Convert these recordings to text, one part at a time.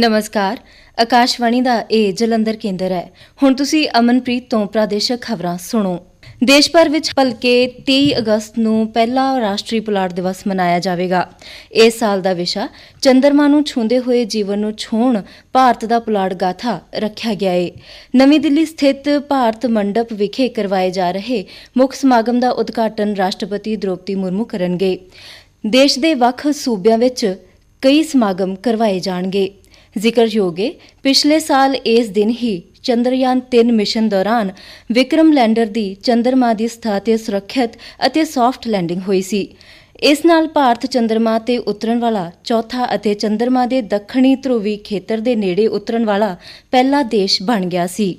ਨਮਸਕਾਰ। ਆਕਾਸ਼ਵਾਣੀ ਦਾ ਇਹ ਜਲੰਧਰ ਕੇਂਦਰ ਹੈ। ਹੁਣ ਤੁਸੀਂ ਅਮਨਪ੍ਰੀਤ ਤੋਂ ਪ੍ਰਾਦੇਸ਼ਿਕ ਖਬਰਾਂ ਸੁਣੋ। ਦੇਸ਼ ਭਰ ਵਿੱਚ ਭਲਕੇ 23 ਅਗਸਤ ਨੂੰ ਪਹਿਲਾ ਰਾਸ਼ਟਰੀ ਪੁਲਾੜ ਦਿਵਸ ਮਨਾਇਆ ਜਾਵੇਗਾ। ਇਸ ਸਾਲ ਦਾ ਵਿਸ਼ਾ ਚੰਦਰਮਾ ਨੂੰ ਛੂੰਦੇ ਹੋਏ ਜੀਵਨ ਨੂੰ ਛੂਹਣ ਭਾਰਤ ਦਾ ਪੁਲਾੜ ਗਾਥਾ ਰੱਖਿਆ ਗਿਆ ਹੈ ਨਵੀਂ ਦਿੱਲੀ ਸਥਿਤ ਭਾਰਤ ਮੰਡਪ ਵਿਖੇ ਕਰਵਾਏ ਜਾ ਰਹੇ ਮੁੱਖ ਸਮਾਗਮ ਦਾ ਉਦਘਾਟਨ ਰਾਸ਼ਟਰਪਤੀ ਦ੍ਰੋਪਦੀ ਮੁਰਮੂ ਕਰਨਗੇ। ਦੇਸ਼ ਦੇ ਵੱਖ ਸੂਬਿਆਂ ਵਿੱਚ ਕਈ ਸਮਾਗਮ ਕਰਵਾਏ ਜਾਣਗੇ। ਜ਼ਿਕਰਯੋਗ ਹੈ ਪਿਛਲੇ ਸਾਲ ਇਸ ਦਿਨ ਹੀ ਚੰਦਰਯਾਨ 3 ਮਿਸ਼ਨ ਦੌਰਾਨ ਵਿਕਰਮ ਲੈਂਡਰ ਦੀ ਚੰਦਰਮਾ ਦੀ ਸਥਾ ਤੇ ਸੁਰੱਖਿਅਤ ਅਤੇ ਸੌਫਟ ਲੈਂਡਿੰਗ ਹੋਈ ਸੀ। ਇਸ ਨਾਲ ਭਾਰਤ ਚੰਦਰਮਾ ਤੇ ਉਤਰਨ ਵਾਲਾ ਚੌਥਾ ਅਤੇ ਚੰਦਰਮਾ ਦੇ ਦੱਖਣੀ ਧਰੁਵੀ ਖੇਤਰ ਦੇ ਨੇੜੇ ਉਤਰਨ ਵਾਲਾ ਪਹਿਲਾ ਦੇਸ਼ ਬਣ ਗਿਆ ਸੀ।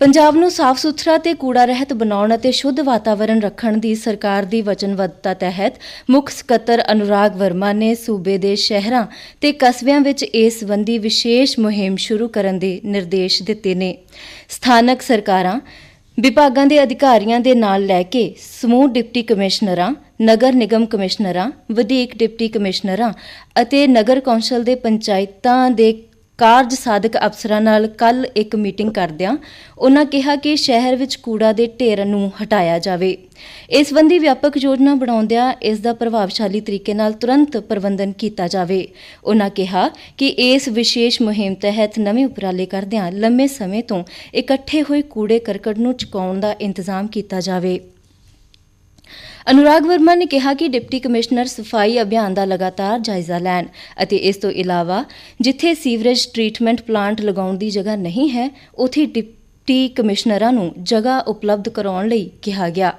ਪੰਜਾਬ ਨੂੰ ਸਾਫ਼ ਸੁਥਰਾ ਤੇ ਕੂੜਾ ਰਹਿਤ ਬਣਾਉਣ ਅਤੇ ਸ਼ੁੱਧ ਵਾਤਾਵਰਣ ਰੱਖਣ ਦੀ ਸਰਕਾਰ ਦੀ ਵਚਨਬੱਧਤਾ ਤਹਿਤ ਮੁੱਖ ਸਕੱਤਰ ਅਨੁਰਾਗ ਵਰਮਾ ਨੇ ਸੂਬੇ ਦੇ ਸ਼ਹਿਰਾਂ ਤੇ ਕਸਬਿਆਂ ਵਿੱਚ ਇਸ ਸੰਬੰਧੀ ਵਿਸ਼ੇਸ਼ ਮੁਹਿੰਮ ਸ਼ੁਰੂ ਕਰਨ ਦੇ ਨਿਰਦੇਸ਼ ਦਿੱਤੇ ਨੇ। ਸਥਾਨਕ ਸਰਕਾਰਾਂ, ਵਿਭਾਗਾਂ ਦੇ ਅਧਿਕਾਰੀਆਂ ਦੇ ਨਾਲ ਲੈ ਕੇ ਸਮੂਹ ਡਿਪਟੀ ਕਮਿਸ਼ਨਰਾਂ, ਨਗਰ ਨਿਗਮ ਕਮਿਸ਼ਨਰਾਂ, ਵਧੀਕ ਡਿਪਟੀ ਕਮਿਸ਼ਨਰਾਂ ਅਤੇ ਨਗਰ ਕੌਂਸਲ ਦੇ ਪੰਚਾਇਤਾਂ ਦੇ ਕਾਰਜ ਸਾਧਕ ਅਫਸਰਾਂ ਨਾਲ ਕੱਲ ਇੱਕ ਮੀਟਿੰਗ ਕਰਦਿਆਂ ਉਹਨਾਂ ਕਿਹਾ ਕਿ ਸ਼ਹਿਰ ਵਿੱਚ ਕੂੜਾ ਦੇ ਢੇਰ ਨੂੰ ਹਟਾਇਆ ਜਾਵੇ। ਇਸ ਸੰਬੰਧੀ ਵਿਆਪਕ ਯੋਜਨਾ ਬਣਾਉਂਦਿਆਂ ਇਸ ਦਾ ਪ੍ਰਭਾਵਸ਼ਾਲੀ ਤਰੀਕੇ ਨਾਲ ਤੁਰੰਤ ਪ੍ਰਬੰਧਨ ਕੀਤਾ ਜਾਵੇ। ਉਹਨਾਂ ਕਿਹਾ ਕਿ ਇਸ ਵਿਸ਼ੇਸ਼ ਮੁਹਿੰਮ ਤਹਿਤ ਨਵੇਂ ਉਪਰਾਲੇ ਕਰਦਿਆਂ ਲੰਮੇ ਸਮੇਂ ਤੋਂ ਇਕੱਠੇ ਹੋਏ ਕੂੜੇ ਕਰਕਟ ਨੂੰ ਚੁਕਾਉਣ ਦਾ ਇੰਤਜ਼ਾਮ ਕੀਤਾ ਜਾਵੇ। ਅਨੁਰਾਗ ਵਰਮਾ ਨੇ ਕਿਹਾ ਕਿ ਡਿਪਟੀ ਕਮਿਸ਼ਨਰ ਸਫ਼ਾਈ ਅਭਿਆਨ ਦਾ ਲਗਾਤਾਰ ਜਾਇਜ਼ਾ ਲੈਣ ਅਤੇ ਇਸ ਤੋਂ ਇਲਾਵਾ ਜਿੱਥੇ ਸੀਵਰੇਜ ਟ੍ਰੀਟਮੈਂਟ ਪਲਾਂਟ ਲਗਾਉਣ ਦੀ ਜਗ੍ਹਾ ਨਹੀਂ ਹੈ, ਉਥੇ ਡਿਪਟੀ ਕਮਿਸ਼ਨਰਾਂ ਨੂੰ ਜਗ੍ਹਾ ਉਪਲਬਧ ਕਰਾਉਣ ਲਈ ਕਿਹਾ ਗਿਆ।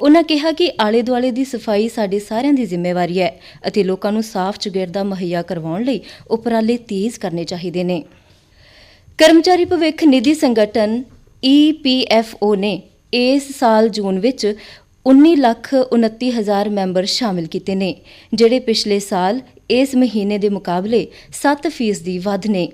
ਉਹਨਾਂ ਕਿਹਾ ਕਿ ਆਲੇ ਦੁਆਲੇ ਦੀ ਸਫ਼ਾਈ ਸਾਡੇ ਸਾਰਿਆਂ ਦੀ ਜ਼ਿੰਮੇਵਾਰੀ ਹੈ ਅਤੇ ਲੋਕਾਂ ਨੂੰ ਸਾਫ਼ ਚੁਗਿਰਦਾ ਮੁਹੱਈਆ ਕਰਵਾਉਣ ਲਈ ਉਪਰਾਲੇ ਤੇਜ਼ ਕਰਨੇ ਚਾਹੀਦੇ ਨੇ। ਕਰਮਚਾਰੀ ਭਵਿੱਖ ਨਿਧੀ ਸੰਗਠਨ EPFO ਨੇ ਇਸ ਸਾਲ ਜੂਨ ਵਿੱਚ 19 ਲੱਖ 29 ਹਜ਼ਾਰ ਮੈਂਬਰ ਸ਼ਾਮਿਲ ਕੀਤੇ ਨੇ, ਜਿਹੜੇ ਪਿਛਲੇ ਸਾਲ ਇਸ ਮਹੀਨੇ ਦੇ ਮੁਕਾਬਲੇ 7% ਦੀ ਵੱਧ ਨੇ।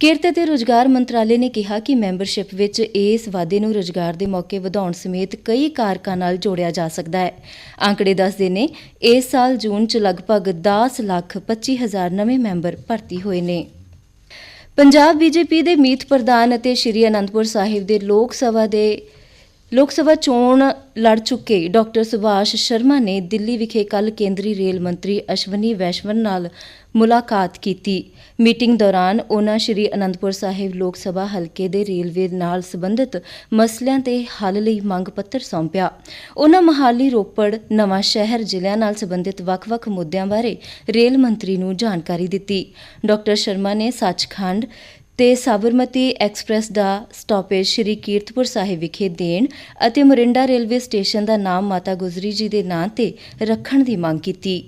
ਕਿਰਤ ਤੇ ਰੋਜ਼ਗਾਰ ਮੰਤਰਾਲੇ ਨੇ ਕਿਹਾ ਕਿ ਮੈਂਬਰਸ਼ਿਪ ਵਿੱਚ ਇਸ ਵਾਧੇ ਨੂੰ ਰੋਜ਼ਗਾਰ ਦੇ ਮੌਕੇ ਵਧਾਉਣ ਸਮੇਤ ਕਈ ਕਾਰਕਾਂ ਨਾਲ ਜੋੜਿਆ ਜਾ ਸਕਦਾ ਹੈ। ਆંકੜੇ ਦੱਸਦੇ ਨੇ, ਇਸ ਸਾਲ ਜੂਨ 'ਚ ਲਗਭਗ 10 ਲੱਖ 25 ਹਜ਼ਾਰ ਨਵੇਂ ਮੈਂਬਰ ਭਰਤੀ ਹੋਏ ਨੇ। ਪੰਜਾਬ ਬੀਜੇਪੀ ਦੇ ਮੀਤ ਪ੍ਰਧਾਨ ਅਤੇ ਸ਼੍ਰੀ ਅਨੰਦਪੁਰ ਸਾਹਿਬ ਦੇ ਲੋਕ ਸਭਾ ਦੇ ਲੋਕ ਸਭਾ ਚੋਣ ਲੜ ਚੁੱਕੇ ਡਾਕਟਰ ਸੁਭਾਸ਼ ਸ਼ਰਮਾ ਨੇ ਦਿੱਲੀ ਵਿਖੇ ਕੱਲ ਕੇਂਦਰੀ ਰੇਲ ਮੰਤਰੀ ਅਸ਼ਵਨੀ ਵੈਸ਼ਵਨ ਨਾਲ ਮੁਲਾਕਾਤ ਕੀਤੀ। ਮੀਟਿੰਗ ਦੌਰਾਨ ਉਹਨਾਂ ਸ਼੍ਰੀ ਅਨੰਦਪੁਰ ਸਾਹਿਬ ਲੋਕ ਸਭਾ ਹਲਕੇ ਦੇ ਰੇਲਵੇ ਨਾਲ ਸੰਬੰਧਿਤ ਮਸਲਿਆਂ ਤੇ ਹੱਲ ਲਈ ਮੰਗ ਪੱਤਰ ਸੌਂਪਿਆ। ਉਹਨਾਂ ਮਹਾਲੀ, ਰੋਪੜ, ਨਵਾਂ ਸ਼ਹਿਰ ਜ਼ਿਲ੍ਹਿਆਂ ਨਾਲ ਸੰਬੰਧਿਤ ਵੱਖ-ਵੱਖ ਮੁੱਦਿਆਂ ਬਾਰੇ ਰੇਲ ਮੰਤਰੀ ਨੂੰ ਜਾਣਕਾਰੀ ਦਿੱਤੀ। ਡਾਕਟਰ ਸ਼ਰਮਾ ਨੇ ਸੱਚਖੰਡ ਤੇ ਸਾਬਰਮਤੀ ਐਕਸਪ੍ਰੈਸ ਦਾ ਸਟਾਪੇਜ ਸ਼੍ਰੀ ਕੀਰਤਪੁਰ ਸਾਹਿਬ ਵਿਖੇ ਦੇਣ ਅਤੇ ਮੋਰਿੰਡਾ ਰੇਲਵੇ ਸਟੇਸ਼ਨ ਦਾ ਨਾਮ ਮਾਤਾ ਗੁਜਰੀ ਜੀ ਦੇ ਨਾਂ ਤੇ ਰੱਖਣ ਦੀ ਮੰਗ ਕੀਤੀ।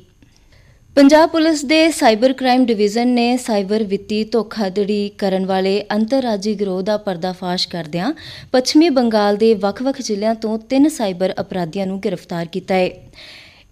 ਪੰਜਾਬ ਪੁਲਿਸ ਦੇ ਸਾਈਬਰ ਕ੍ਰਾਈਮ ਡਿਵੀਜ਼ਨ ਨੇ ਸਾਈਬਰ ਵਿੱਤੀ ਧੋਖਾਧੜੀ ਕਰਨ ਵਾਲੇ ਅੰਤਰਰਾਜੀ ਗਿਰੋਹ ਦਾ ਪਰਦਾਫਾਸ਼ ਕਰਦਿਆਂ ਪੱਛਮੀ ਬੰਗਾਲ ਦੇ ਵੱਖ-ਵੱਖ ਜ਼ਿਲ੍ਹਿਆਂ ਤੋਂ ਤਿੰਨ ਸਾਈਬਰ ਅਪਰਾਧੀਆਂ ਨੂੰ ਗ੍ਰਿਫਤਾਰ ਕੀਤਾ ਹੈ।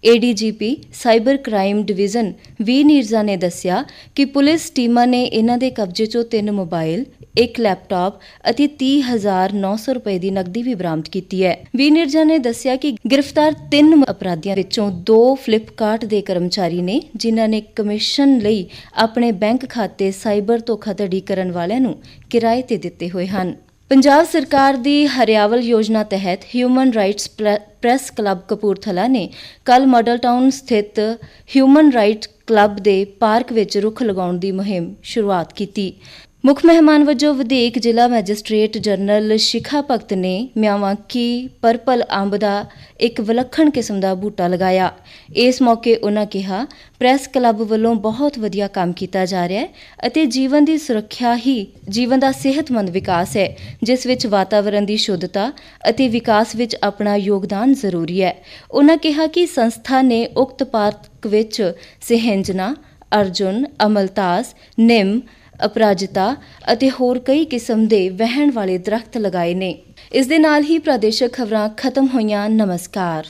ADGP cyber crime division V Neerja ਨੇ ਦੱਸਿਆ ਕਿ ਪੁਲਿਸ ਟੀਮਾਂ ਨੇ ਇਹਨਾਂ ਦੇ ਕਬਜ਼ੇ 'ਚੋਂ ਤਿੰਨ ਮੋਬਾਈਲ, ਇੱਕ ਲੈਪਟਾਪ ਅਤੇ 30900 ਰੁਪਏ ਦੀ ਨਕਦੀ ਵੀ ਬਰਾਮਦ ਕੀਤੀ ਹੈ। ਵੀ ਨਿਰਜਾ ਨੇ ਦੱਸਿਆ ਕਿ ਗ੍ਰਿਫਤਾਰ ਤਿੰਨ ਅਪਰਾਧੀਆਂ ਵਿੱਚੋਂ ਦੋ ਫਲਿੱਪਕਾਰਟ ਦੇ ਕਰਮਚਾਰੀ ਨੇ, ਜਿਨ੍ਹਾਂ ਨੇ ਕਮਿਸ਼ਨ ਲਈ ਆਪਣੇ ਬੈਂਕ ਖਾਤੇ ਸਾਈਬਰ ਧੋਖਾਧੜੀ ਕਰਨ ਵਾਲਿਆਂ ਨੂੰ ਕਿਰਾਏ ਤੇ ਦਿੱਤੇ ਹੋਏ ਹਨ। ਪੰਜਾਬ ਸਰਕਾਰ ਦੀ ਹਰਿਆਵਲ ਯੋਜਨਾ ਤਹਿਤ human rights press club Kapurthala ਨੇ ਕੱਲ ਮਾਡਲ ਟਾਊਨ ਸਥਿਤ ਹਿਊਮਨ ਰਾਈਟ ਕਲੱਬ ਦੇ ਪਾਰਕ ਵਿੱਚ ਰੁੱਖ ਲਗਾਉਣ ਦੀ ਮੁਹਿੰਮ ਸ਼ੁਰੂਆਤ ਕੀਤੀ। ਮੁੱਖ ਮਹਿਮਾਨ ਵਜੋਂ ਵਧੇਕ ਜ਼ਿਲ੍ਹਾ ਮੈਜਿਸਟ੍ਰੇਟ ਜਨਰਲ ਸ਼ਿਖਾ ਭਗਤ ਨੇ ਮਿਆਵਾਂਕੀ ਪਰਪਲ ਅੰਬ ਦਾ ਇੱਕ ਵਿਲੱਖਣ ਕਿਸਮ ਦਾ ਬੂਟਾ ਲਗਾਇਆ। ਇਸ ਮੌਕੇ ਉਹਨਾਂ ਕਿਹਾ, ਪ੍ਰੈਸ ਕਲੱਬ ਵੱਲੋਂ ਬਹੁਤ ਵਧੀਆ ਕੰਮ ਕੀਤਾ ਜਾ ਰਿਹਾ ਹੈ ਅਤੇ ਜੀਵਨ ਦੀ ਸੁਰੱਖਿਆ ਹੀ ਜੀਵਨ ਦਾ ਸਿਹਤਮੰਦ ਵਿਕਾਸ ਹੈ, ਜਿਸ ਵਿੱਚ ਵਾਤਾਵਰਣ ਦੀ ਸ਼ੁੱਧਤਾ ਅਤੇ ਵਿਕਾਸ ਵਿੱਚ ਆਪਣਾ ਯੋਗਦਾਨ ਜ਼ਰੂਰੀ ਹੈ। ਉਹਨਾਂ ਕਿਹਾ ਕਿ ਸੰਸਥਾ ਨੇ ਉਕਤ ਪਾਰਕ ਵਿੱਚ ਸਿਹੰਜਨਾ ਅਰਜੁਨ, ਅਮਲਤਾਸ, ਨਿੰਮ ਅਪਰਾਜਿਤਾ ਅਤੇ ਹੋਰ ਕਈ ਕਿਸਮ ਦੇ ਵਹਿਣ ਵਾਲੇ ਦਰਖਤ ਲਗਾਏ ਨੇ। ਇਸ ਦੇ ਨਾਲ ਹੀ ਪ੍ਰਾਦੇਸ਼ਿਕ ਖਬਰਾਂ ਖਤਮ ਹੋਈਆਂ। ਨਮਸਕਾਰ।